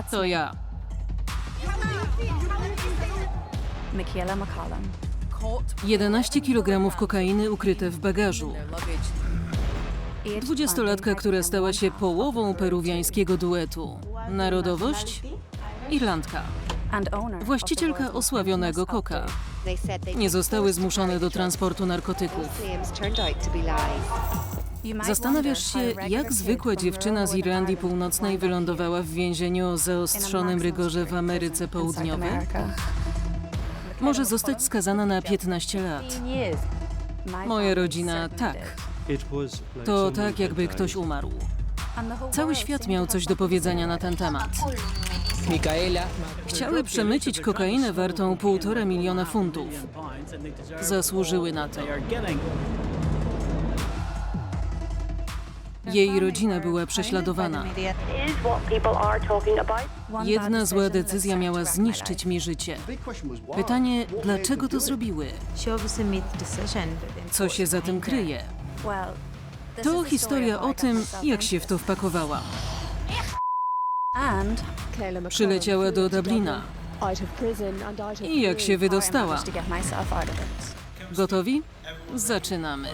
To ja. Michaela McCollum. 11 kg kokainy ukryte w bagażu. Dwudziestolatka, która stała się połową peruwiańskiego duetu. Narodowość? Irlandka. Właścicielka osławionego koka. Nie zostały zmuszone do transportu narkotyków. Zastanawiasz się, jak zwykła dziewczyna z Irlandii Północnej wylądowała w więzieniu o zaostrzonym rygorze w Ameryce Południowej. Może zostać skazana na 15 lat. Moja rodzina tak. To tak, jakby ktoś umarł. Cały świat miał coś do powiedzenia na ten temat. Chciały przemycić kokainę wartą półtora miliona funtów. Zasłużyły na to. Jej rodzina była prześladowana. Jedna zła decyzja miała zniszczyć mi życie. Pytanie, dlaczego to zrobiły? Co się za tym kryje? To historia o tym, jak się w to wpakowała. Przyleciała do Dublina. I jak się wydostała? Gotowi? Zaczynamy.